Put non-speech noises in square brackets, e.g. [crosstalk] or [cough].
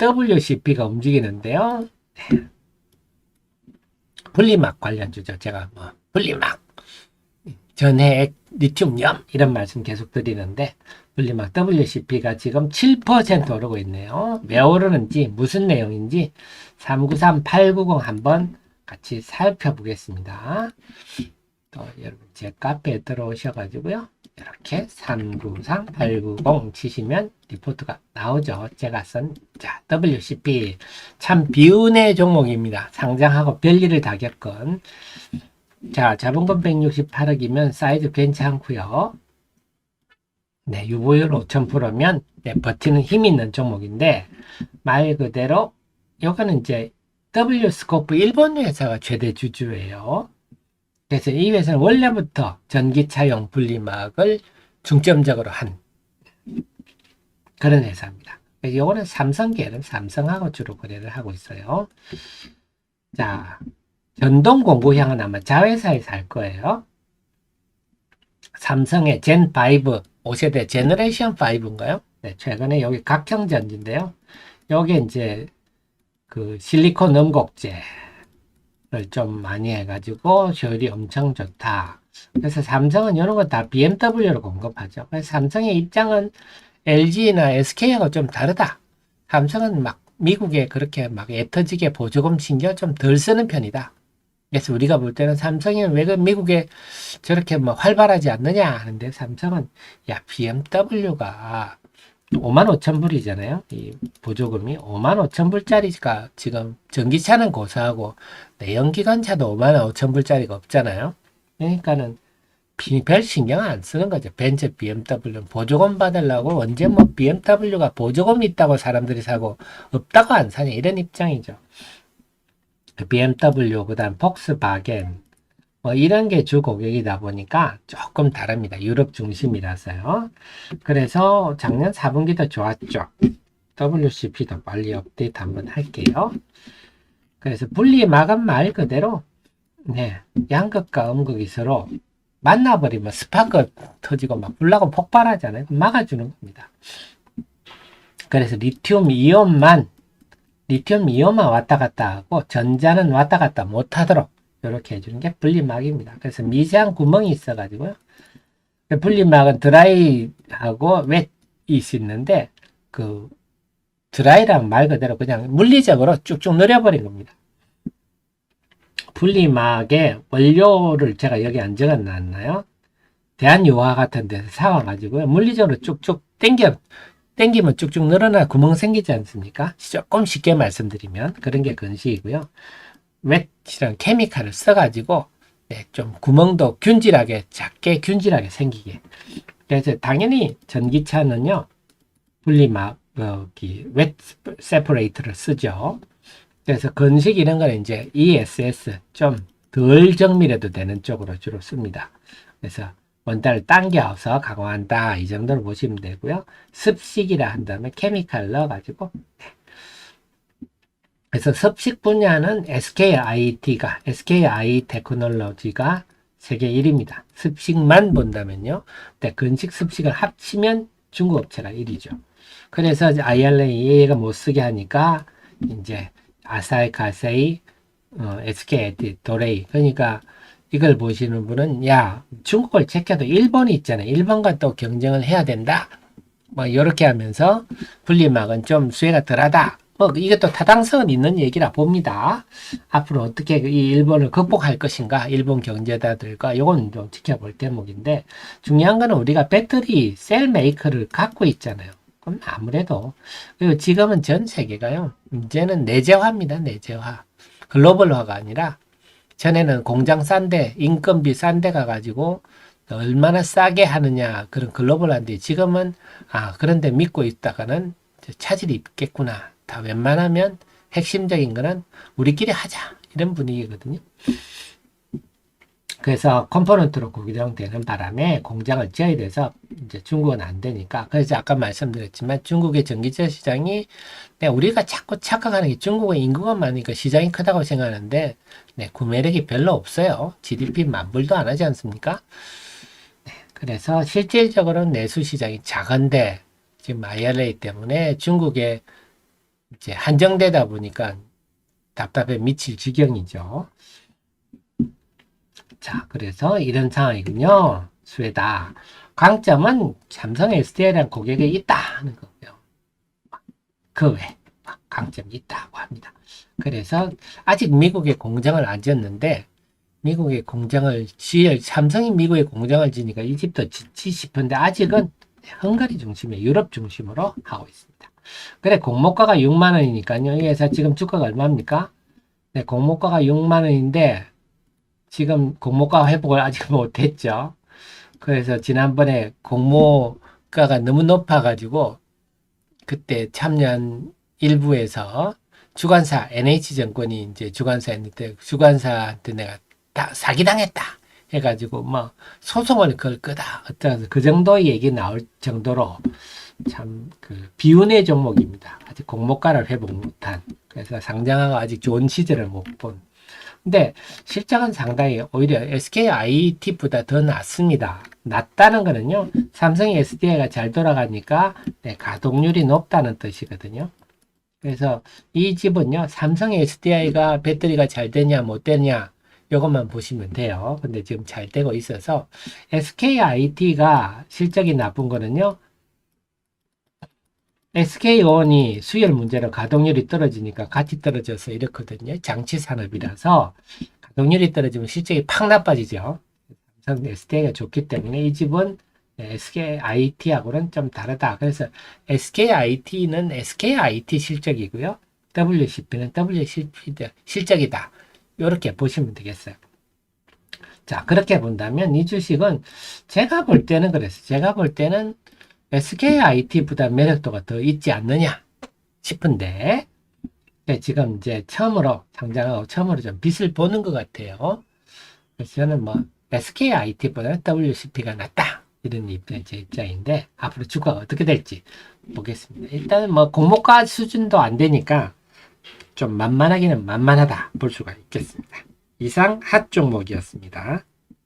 WCP가 움직이는데요. 네. 분리막 관련주죠. 제가 뭐 분리막 전해액 리튬염 이런 말씀 계속 드리는데 분리막 WCP가 지금 7% 오르고 있네요. 왜 오르는지 무슨 내용인지 393-890 한번 같이 살펴보겠습니다. 또 여러분 제 카페에 들어오셔가지고요. 이렇게 393-890 치시면 리포트가 나오죠. 제가 쓴 자, WCP 참 비운의 종목입니다. 상장하고 별일을 다 겪은 자, 자본금 168억이면 사이즈 괜찮고요. 네, 유보율 5,000%면 네, 버티는 힘 있는 종목인데 말 그대로 요거는 이제 W 스코프 일본 회사가 최대 주주예요. 그래서 이 회사는 원래부터 전기차용 분리막을 중점적으로 한 그런 회사입니다. 요거는 삼성계는 삼성하고 주로 거래를 하고 있어요. 자, 전동 공구형은 아마 자회사에서 할 거예요. 삼성의 젠5, 5세대 제너레이션 5인가요? 네, 최근에 여기 각형 전지인데요. 여기 이제 그 실리콘 음곡제를 좀 많이 해가지고 효율이 엄청 좋다. 그래서 삼성은 이런 거 다 BMW로 공급하죠. 그래서 삼성의 입장은 LG나 SK하고 좀 다르다. 삼성은 막 미국에 그렇게 막 애터지게 보조금 신경 좀 덜 쓰는 편이다. 그래서 우리가 볼 때는 삼성이 왜그 미국에 저렇게 뭐 활발하지 않느냐 하는데 삼성은 야 BMW가 5만 5천 불이잖아요. 이 보조금이 5만 5천 불짜리가 지금 전기차는 고사하고 내연기관차도 5만 5천 불짜리가 없잖아요. 그러니까는 비- 별 신경 안 쓰는 거죠. 벤츠 BMW 보조금 받으려고 언제 뭐 BMW가 보조금 있다고 사람들이 사고 없다고 안 사냐 이런 입장이죠. 그 BMW 그다음 폭스바겐 뭐 이런 게 주 고객이다 보니까 조금 다릅니다. 유럽 중심이라서요. 그래서 작년 4분기도 좋았죠. WCP도 빨리 업데이트 한번 할게요. 그래서 분리 마감 말 그대로 네 양극과 음극이 서로 만나버리면 스파크 터지고 막 불나고 폭발하잖아요. 막아주는 겁니다. 그래서 리튬 이온만 리튬 이온만 왔다 갔다 하고 전자는 왔다 갔다 못 하도록 이렇게 해주는 게 분리막입니다. 그래서 미세한 구멍이 있어가지고요. 그 분리막은 드라이하고 웻이 있는데 그 드라이랑 말 그대로 그냥 물리적으로 쭉쭉 늘려버린 겁니다. 분리막의 원료를 제가 여기 안 적어놨나요? 대한유화 같은 데서 사와가지고요. 물리적으로 쭉쭉 당겨, 당기면 쭉쭉 늘어나 구멍 생기지 않습니까? 조금 쉽게 말씀드리면 그런 게 근시이고요. 웻이랑 케미칼을 써가지고 네, 좀 구멍도 균질하게 작게 균질하게 생기게. 그래서 당연히 전기차는요 분리막 여기 웻 세퍼레이터를 쓰죠. 그래서 건식 이런 거는 이제 ESS 좀 덜 정밀해도 되는 쪽으로 주로 씁니다. 그래서 원단을 당겨서 가공한다 이 정도로 보시면 되고요. 습식이라 한다면 케미칼 넣어가지고 그래서 습식 분야는 SKIT가 SKI 테크놀로지가 세계 1위입니다. 습식만 본다면요. 근데 건식 습식을 합치면 중국 업체가 1위죠. 그래서 IRA가 못 쓰게 하니까 이제 아사히 카세이 어, SK 도레이 그러니까 이걸 보시는 분은 야 중국을 제껴도 일본이 있잖아요. 일본과 또 경쟁을 해야 된다. 뭐 이렇게 하면서 분리막은 좀 수혜가 덜하다. 뭐 이것도 타당성은 있는 얘기라 봅니다. 앞으로 어떻게 이 일본을 극복할 것인가, 일본 경제자들과 이건 좀 지켜볼 대목인데 중요한 거는 우리가 배터리 셀 메이커를 갖고 있잖아요. 그럼 아무래도 그리고 지금은 전 세계가요. 이제는 내재화입니다. 내재화. 글로벌화가 아니라 전에는 공장 싼데 인건비 싼데 가가지고 얼마나 싸게 하느냐 그런 글로벌한데 지금은 아 그런데 믿고 있다가는 차질이 있겠구나. 다 웬만하면 핵심적인 거는 우리끼리 하자 이런 분위기거든요. 그래서 컴포넌트로 구성되는 바람에 공장을 지어야 돼서 이제 중국은 안 되니까 그래서 아까 말씀드렸지만 중국의 전기차 시장이 네, 우리가 자꾸 착각하는 게 중국은 인구가 많으니까 시장이 크다고 생각하는데 네, 구매력이 별로 없어요. GDP 만불도 안 하지 않습니까? 네, 그래서 실질적으로는 내수 시장이 작은데 지금 IRA 때문에 중국의 이제 한정되다 보니까 답답해 미칠 지경이죠. 자, 그래서 이런 상황이군요. 수혜다. 강점은 삼성 SDI라는 고객이 있다 하는 거고요. 그 외 강점이 있다고 합니다. 그래서 아직 미국에 공장을 안 지었는데 미국에 공장을 지을 삼성이 미국에 공장을 지니까 이 집도 짓지 싶은데 아직은 헝가리 중심의 유럽 중심으로 하고 있습니다. 그래 공모가가 6만 원이니까요. 이 회사 지금 주가가 얼마입니까? 네, 공모가가 6만 원인데 지금 공모가 회복을 아직 [laughs] 못했죠. 그래서 지난번에 공모가가 너무 높아가지고 그때 참여한 일부에서 주관사 NH증권이 이제 주관사였는데 주관사한테 내가 다 사기당했다 해가지고 뭐 소송을 걸 거다 어쩌서 그 정도의 얘기 나올 정도로 참 그 비운의 종목입니다. 아직 공모가를 회복 못한 그래서 상장하고 아직 좋은 시절을 못 본. 근데 실적은 상당히 오히려 SK IT보다 더 낫습니다. 낫다는 거는요, 삼성이 SDI가 잘 돌아가니까 네, 가동률이 높다는 뜻이거든요. 그래서 이 집은요, 삼성의 SDI가 배터리가 잘 되냐 못 되냐 이것만 보시면 돼요. 근데 지금 잘 되고 있어서 SK IT가 실적이 나쁜 거는요. SK온이 수율 문제로 가동률이 떨어지니까 같이 떨어져서 이렇거든요. 장치 산업이라서 가동률이 떨어지면 실적이 팍 나빠지죠. 삼성 SK가 좋기 때문에 이 집은 SK IT하고는 좀 다르다. 그래서 SK IT는 SK IT 실적이고요. WCP는 WCP 실적이다. 이렇게 보시면 되겠어요. 자, 그렇게 본다면 이 주식은 제가 볼 때는 그랬어요. 제가 볼 때는 SKIT보다 매력도가 더 있지 않느냐 싶은데 네, 지금 이제 처음으로 상장하고 처음으로 좀 빛을 보는 것 같아요. 그래서 저는 뭐 SKIT보다 WCP가 낫다 이런 입장 제 입장인데 앞으로 주가가 어떻게 될지 보겠습니다. 일단은 뭐 공모가 수준도 안 되니까 좀 만만하기는 만만하다 볼 수가 있겠습니다. 이상 핫 종목이었습니다.